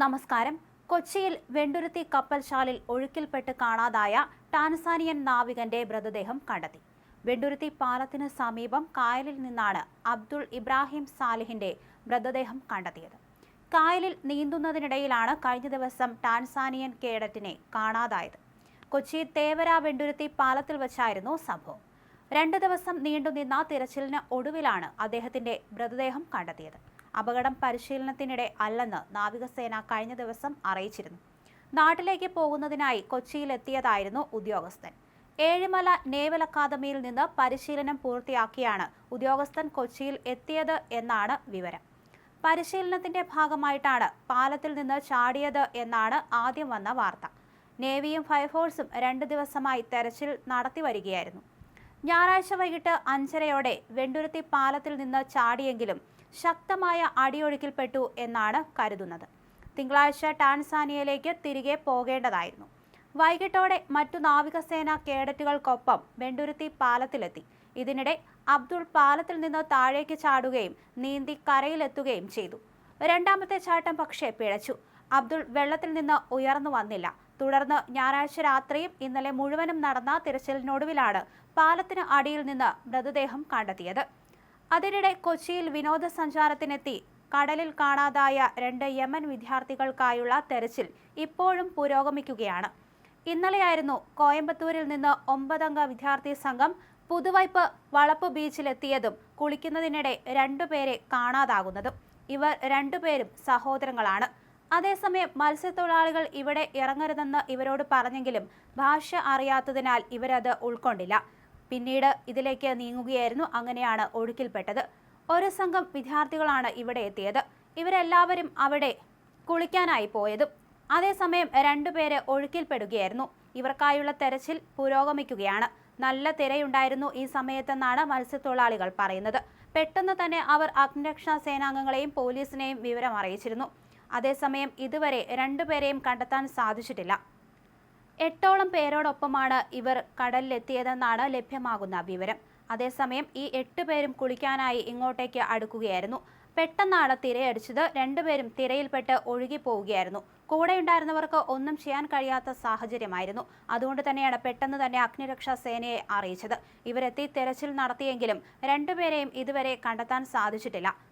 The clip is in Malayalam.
നമസ്കാരം. കൊച്ചിയിൽ വെണ്ടുരുത്തി കപ്പൽശാലിൽ ഒഴുക്കിൽപ്പെട്ട് കാണാതായ ടാൻസാനിയൻ നാവികന്റെ മൃതദേഹം കണ്ടെത്തി. വെണ്ടുരുത്തി പാലത്തിന് സമീപം കായലിൽ നിന്നാണ് അബ്ദുൾ ഇബ്രാഹിം സാലിഹിന്റെ മൃതദേഹം കണ്ടെത്തിയത്. കായലിൽ നീന്തുന്നതിനിടയിലാണ് കഴിഞ്ഞ ദിവസം ടാൻസാനിയൻ കേഡറ്റിനെ കാണാതായത്. കൊച്ചി തേവര വെണ്ടുരുത്തി പാലത്തിൽ വച്ചായിരുന്നു സംഭവം. രണ്ടു ദിവസം നീണ്ടുനിന്ന തിരച്ചിലിന് ഒടുവിലാണ് അദ്ദേഹത്തിന്റെ മൃതദേഹം കണ്ടെത്തിയത്. അപകടം പരിശീലനത്തിനിടെ അല്ലെന്ന് നാവികസേന കഴിഞ്ഞ ദിവസം അറിയിച്ചിരുന്നു. നാട്ടിലേക്ക് പോകുന്നതിനായി കൊച്ചിയിലെത്തിയതായിരുന്നു ഉദ്യോഗസ്ഥൻ. ഏഴിമല നേവൽ അക്കാദമിയിൽ നിന്ന് പരിശീലനം പൂർത്തിയാക്കിയാണ് ഉദ്യോഗസ്ഥൻ കൊച്ചിയിൽ എത്തിയത് എന്നാണ് വിവരം. പരിശീലനത്തിന്റെ ഭാഗമായിട്ടാണ് പാലത്തിൽ നിന്ന് ചാടിയത് എന്നാണ് ആദ്യം വന്ന വാർത്ത. നേവിയും ഫയർഫോഴ്സും രണ്ട് ദിവസമായി തെരച്ചിൽ നടത്തി വരികയായിരുന്നു. ഞായറാഴ്ച വൈകിട്ട് അഞ്ചരയോടെ വെണ്ടുരുത്തി പാലത്തിൽ നിന്ന് ചാടിയെങ്കിലും ശക്തമായ അടിയൊഴുക്കിൽപ്പെട്ടു എന്നാണ് കരുതുന്നത്. തിങ്കളാഴ്ച ടാൻസാനിയയിലേക്ക് തിരികെ പോകേണ്ടതായിരുന്നു. വൈകിട്ടോടെ മറ്റു നാവികസേന കേഡറ്റുകൾക്കൊപ്പം വെണ്ടുരുത്തി പാലത്തിലെത്തി. ഇതിനിടെ അബ്ദുൾ പാലത്തിൽ നിന്ന് താഴേക്ക് ചാടുകയും നീന്തി കരയിലെത്തുകയും ചെയ്തു. രണ്ടാമത്തെ ചാട്ടം പക്ഷേ പിഴച്ചു. അബ്ദുൾ വെള്ളത്തിൽ നിന്ന് ഉയർന്നു വന്നില്ല. തുടർന്ന് ഞായറാഴ്ച രാത്രിയും ഇന്നലെ മുഴുവനും നടന്ന തിരച്ചിലിനൊടുവിലാണ് പാലത്തിന് അടിയിൽ നിന്ന് മൃതദേഹം കണ്ടെത്തിയത്. അതിനിടെ കൊച്ചിയിൽ വിനോദസഞ്ചാരത്തിനെത്തി കടലിൽ കാണാതായ രണ്ട് യമൻ വിദ്യാർത്ഥികൾക്കായുള്ള തെരച്ചിൽ ഇപ്പോഴും പുരോഗമിക്കുകയാണ്. ഇന്നലെയായിരുന്നു കോയമ്പത്തൂരിൽ നിന്ന് ഒമ്പതംഗ വിദ്യാർത്ഥി സംഘം പുതുവൈപ്പ് വളപ്പ് ബീച്ചിലെത്തിയതും കുളിക്കുന്നതിനിടെ രണ്ടുപേരെ കാണാതാകുന്നതും. ഇവർ രണ്ടുപേരും സഹോദരങ്ങളാണ്. അതേസമയം മത്സ്യത്തൊഴിലാളികൾ ഇവിടെ ഇറങ്ങരുതെന്ന് ഇവരോട് പറഞ്ഞെങ്കിലും ഭാഷ അറിയാത്തതിനാൽ ഇവരത് ഉൾക്കൊണ്ടില്ല. പിന്നീട് ഇതിലേക്ക് നീങ്ങുകയായിരുന്നു അങ്ങനെയാണ് ഒഴുക്കിൽപ്പെട്ടത്. ഒരു സംഘം വിദ്യാർത്ഥികളാണ് ഇവിടെ എത്തിയത്. ഇവരെല്ലാവരും അവിടെ കുളിക്കാനായി പോയതും അതേസമയം രണ്ടുപേര് ഒഴുക്കിൽപ്പെടുകയായിരുന്നു. ഇവർക്കായുള്ള തെരച്ചിൽ പുരോഗമിക്കുകയാണ്. നല്ല തിരയുണ്ടായിരുന്നു ഈ സമയത്തെന്നാണ് മത്സ്യത്തൊഴിലാളികൾ പറയുന്നത്. പെട്ടെന്ന് തന്നെ അവർ അഗ്നിരക്ഷാ സേനാംഗങ്ങളെയും പോലീസിനെയും വിവരം അറിയിച്ചിരുന്നു അതേസമയം ഇതുവരെ രണ്ടുപേരെയും കണ്ടെത്താൻ സാധിച്ചിട്ടില്ല. എട്ടോളം പേരോടൊപ്പമാണ് ഇവർ കടലിലെത്തിയതെന്നാണ് ലഭ്യമാകുന്ന വിവരം. അതേസമയം ഈ എട്ട് പേരും കുളിക്കാനായി ഇങ്ങോട്ടേക്ക് അടുക്കുകയായിരുന്നു. പെട്ടെന്നാണ് തിരയടിച്ചത്. രണ്ടുപേരും തിരയിൽപ്പെട്ട് ഒഴുകി പോവുകയായിരുന്നു കൂടെയുണ്ടായിരുന്നവർക്ക് ഒന്നും ചെയ്യാൻ കഴിയാത്ത സാഹചര്യമായിരുന്നു. അതുകൊണ്ട് തന്നെയാണ് പെട്ടെന്ന് തന്നെ അഗ്നിരക്ഷാ സേനയെ അറിയിച്ചത്. ഇവരെത്തി തെരച്ചിൽ നടത്തിയെങ്കിലും രണ്ടുപേരെയും ഇതുവരെ കണ്ടെത്താൻ സാധിച്ചിട്ടില്ല.